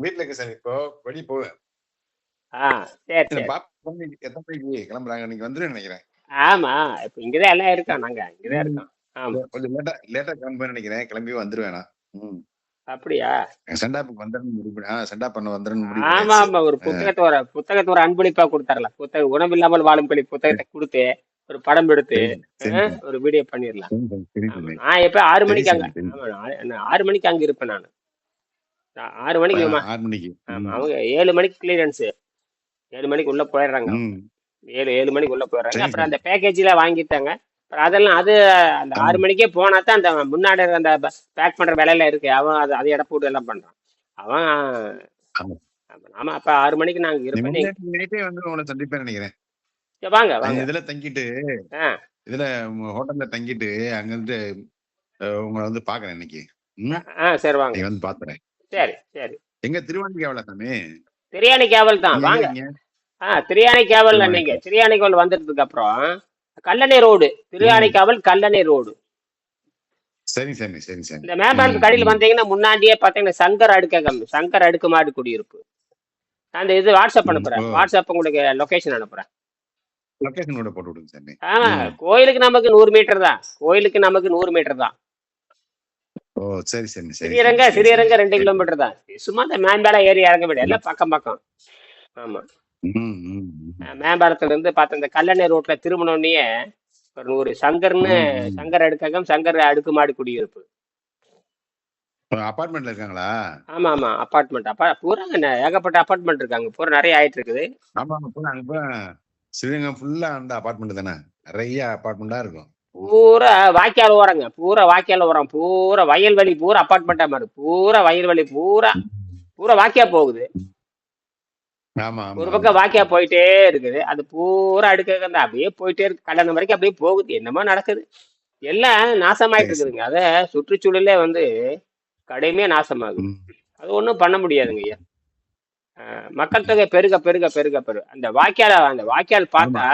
வீட்ல இருக்கேன் சாமி இப்போ வெளிய போவேன். சரி சரி. எத்தனை மணிக்கு கிளம்புறாங்க? நீங்க வந்துருன்னு நினைக்கிறேன். ஆமா இப்ப இங்கதான் எல்லாம் இருக்கோம் நாங்க இங்கதான் இருக்கோம். ஆமா. கொஞ்சம் லேட்டா லேட்டா கிளம்புவேன் நினைக்கிறேன். கிளம்பி வந்துருவேன் ம். அப்படியா? செண்டாப்புக்கு வந்துடணும் முடிவு பண்ணி ஆ செண்டா பண்ண வந்துடணும் ஆமா ஆமா ஒரு புத்தகத்தை ஒரு புத்தகத்தை ஒரு அன்பளிப்பா கொடுத்தாரலாம். புத்தகம் உணவில்லாமல் வாழும் பள்ளி புத்தகத்தை கொடுத்து ஒரு படம் எடுத்து சரி சரி ஒரு வீடியோ பண்ணிடலாம் சரி சரி சரி நான் எப்ப ஆறு சரி மணிக்கு அங்க சரி சரி. ஆமா நான் நான் ஆறு மணிக்கு அங்க இருப்பேன் நான். ஆறு மணிக்கு ஆறு மணிக்கு. அவங்க ஏழு மணிக்கு கிளியரன்ஸ் ஏழு மணிக்கு உள்ள போயிடுறாங்க. ஏழு ஏழு மணிக்கு உள்ள போயிடுறாங்க. அப்புறம் அந்த பேக்கேஜ்ல வாங்கிட்டாங்க. அப்புறம் அதெல்லாம் அது அந்த ஆறு மணிக்கே போனா தான் அந்த முன்னாடி அந்த பேக் பண்ற வேலையில இருக்கு. அவன் அது அது எடை போட்டு எல்லாம் பண்றான். அவன் ஆமா. அப்ப ஆறு மணிக்கு நாங்க உங்களை சந்திப்பேன் நினைக்கிறேன். வாங்க வாங்க. இதுல தங்கிட்டு இதுல ஹோட்டல்ல தங்கிட்டு அங்க இருந்து உங்களை வந்து பாக்குறேன் இன்னைக்கு. ஆ சரி வாங்க. வந்து பாத்துறேன். சரி சரி. எங்க திருவண்ணாமலை சாமி? திரியாணி கேவல் தான் எங்க வாங்க. இருக்கீங்க ஆ திரியாணி திருவண்ணாமலை நீங்க. திரியாணி கேவல் வந்ததுக்கு அப்புறம் கல்லணை ரோடு திரியாணி ம். கேவல் கல்லணை ரோடு. சரி சாமி சரி சாமி இந்த மேம்பாலத்து ம் கடையில் ம். வந்தீங்கன்னா முன்னாடியே பாத்தீங்கன்னா சங்கர் அடுக்ககம் சங்கர் அடுக்குமாடி குடியிருப்பு. நான் அந்த இது வாட்ஸ்அப் ம் அனுப்புறேன். வாட்ஸ்அப் உங்களுக்கு லொகேஷன் அனுப்புறேன். லொகேஷன் கூட போட்டு விடுங்க சாமி. ஆமா ம். கோயிலுக்கு நமக்கு நூறு மீட்டர் தான். கோயிலுக்கு நமக்கு நூறு மீட்டர் தான். ஓ சரி சரி சரி. சரி சிறியரங்க ரெண்டு கிலோமீட்டர் தான். சும்மா இந்த மேம்பாலம் ஏறி இறங்க விட எல்லாம் பக்கம் பக்கம். ஆமா. மேம்பாலத்துல இருந்து பார்த்த இந்த கல்லணை ரோட்ல திரும்பினோடனே ஒரு நூறு சங்கர்னு சங்கர் அடுக்ககம் சங்கர் அடுக்குமாடி குடியிருப்பு. அபார்ட்மெண்ட்ல இருக்காங்களா? ஆமா ஆமா அப்பார்ட்மெண்ட் அப்பா பூரா ஏகப்பட்ட அப்பார்ட்மெண்ட் இருக்காங்க. பூரா நிறைய ஆயிட்டு இருக்குது ஆமா பூரா ஸ்ரீரங்கம் ஃபுல்லா அந்த அபார்ட்மெண்ட் தானே. நிறைய அபார்ட்மெண்டா இருக்கும். பூரா வாய்க்கால் ஓரங்க. பூரா வாய்க்கால் ஓரம். பூரா வயல்வெளி பூரா அப்பார்ட்மெண்டா மாதிரி பூரா வயல்வெளி பூரா பூரா வாய்க்கா போகுது. ஒரு பக்கம் வாய்க்கா போயிட்டே இருக்குது. அது பூரா அடுக்க அப்படியே போயிட்டே இருக்கு. கல்யாணம் வரைக்கும் அப்படியே போகுது. என்னமோ நடக்குது. எல்லாம் நாசமாயிட்டு இருக்குதுங்க. அத சுற்றுச்சூழலே வந்து கடுமையா நாசமாகுது. அது ஒன்றும் பண்ண முடியாதுங்க ஐயா. மக்கள் தொகை பெருக பெருக பெருக பெருக. அந்த வாய்க்கால அந்த வாய்க்கால் பார்த்தா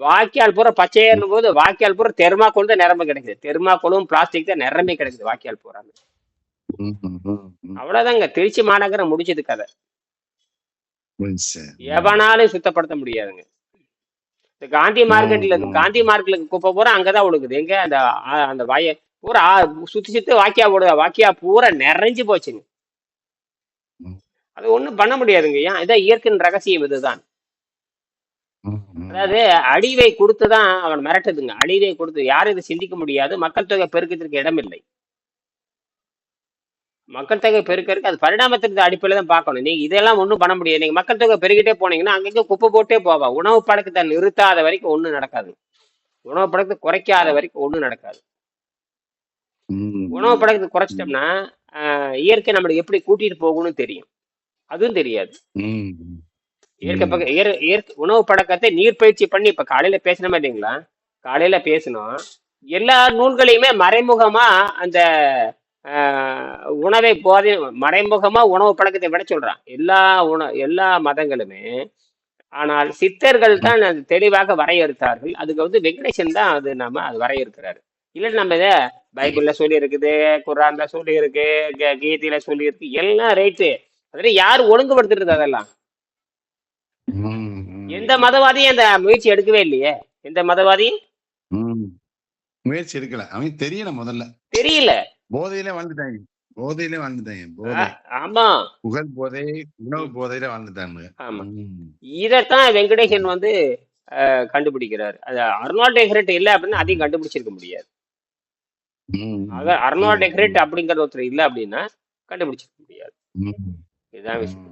வாய்க்கால் பூரா பச்சையேறும் போது வாய்க்கால் பூரா தெர்மாக்கோல் தான் நிரம்ப கிடைக்குது. தெர்மாக்கோலும் பிளாஸ்டிக் தான் நிரம்பி கிடைக்குது வாய்க்கால் பூரா. அவ்வளவுதாங்க. திருச்சி மாநகரம் முடிச்சது கதை. எவனாலும் சுத்தப்படுத்த முடியாதுங்க. இந்த காந்தி மார்க்கெட்ல காந்தி மார்க்கெட்டுக்கு குப்பை பூரா அங்கதான் விழுகுது எங்க? அந்த அந்த வாய பூரா சுத்தி சுத்தி வாக்கியா போடுதா. வாக்கியா பூரா நிறைஞ்சு போச்சுங்க. அது ஒண்ணும் பண்ண முடியாதுங்க. ஏன்? இதான் இயற்கையின் ரகசியம் இதுதான். ம் அதாவது அழிவை கொடுத்துதான் அவன் மிரட்டுதுங்க. அழிவை கொடுத்து யாரும் இதை சிந்திக்க முடியாது. மக்கள் தொகை பெருக்கத்திற்கு இடமில்லை. மக்கள் தொகை பெருக்கருக்கு அது பரிணாமத்திற்கு அடிப்படையில் தான் பார்க்கணும். நீங்க இதெல்லாம் ஒன்றும் பண்ண முடியாது. நீங்க மக்கள் தொகை பெருகிட்டே போனீங்கன்னா அங்கங்க குப்பை போட்டே போவா. உணவு பழக்கத்தை நிறுத்தாத வரைக்கும் ஒன்றும் நடக்காது. உணவு பழக்கத்தை குறைக்காத வரைக்கும் ஒன்றும் நடக்காது. உணவு ம் பழக்கத்தை ம் குறைச்சிட்டோம்னா ஆஹ், இயற்கை நம்மளுக்கு எப்படி கூட்டிட்டு போகும்னு தெரியும். அதுவும் தெரியாது. ம் இயற்கை பக்க இயற் இயற்கை உணவு பழக்கத்தை நீர் பயிற்சி பண்ணி இப்ப காலையில பேசினோம் இல்லைங்களா? காலையில பேசணும் எல்லா நூல்களையுமே மறைமுகமா அந்த உணவை போதை மறைமுகமா உணவு பழக்கத்தை விட சொல்றான். எல்லா உண எல்லா மதங்களுமே. ஆனால் சித்தர்கள் தான் அது தெளிவாக வரையறுத்தார்கள். அதுக்கு வந்து வெங்கடேசன் தான் அது நம்ம அது வரையறுக்கிறாரு. இல்லைன்னா நம்ம இதை பைபிள்ல சொல்லி இருக்குது குரான்ல சொல்லி இருக்கு கீதையில சொல்லி இருக்கு எல்லாம் ரைட்டு. அதெல்லாம் யாரு ஒழுங்குபடுத்துறது அதெல்லாம்? எந்த மதவாதியும் அந்த முயற்சி எடுக்கவே இல்லையே? எந்த மதவாதியும்? முயற்சி எடுக்கல. அவன் தெரியல முதல்ல. தெரியல. போதையில வாழ்ந்துட்டாங்க போதையில வாழ்ந்துட்டாங்க போதை. ஆமா. புகழ் போதை உணவு போதையில வாழ்ந்துட்டாங்க ஆமா. இதத்தான் வெங்கடேசன் வந்து கண்டுபிடிக்கிறாரு. அது அர்னால்ட் எக்ரெட் இல்லை அப்படின்னு அதையும் கண்டுபிடிச்சிருக்க முடியாது. ஆக அர்னால்ட் ம். எக்ரெட் அப்படிங்கிற ஒருத்தர் இல்லை அப்படின்னா கண்டுபிடிச்சிருக்க முடியாது. இதுதான் விஷயம்.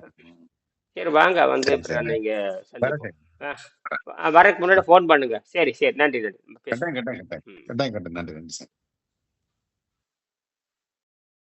சரி வாங்க வந்து அப்புறம் நீங்க சந்திப்போம். ஆ, வரக்கு முன்னாடி ஃபோன் பண்ணுங்க. சரி சரி நன்றி நன்றி. கட்டாயம் கட்டாயம் கட்டாயம். ம். கட்டாயம் கட்டாயம். நன்றி நன்றி சார்.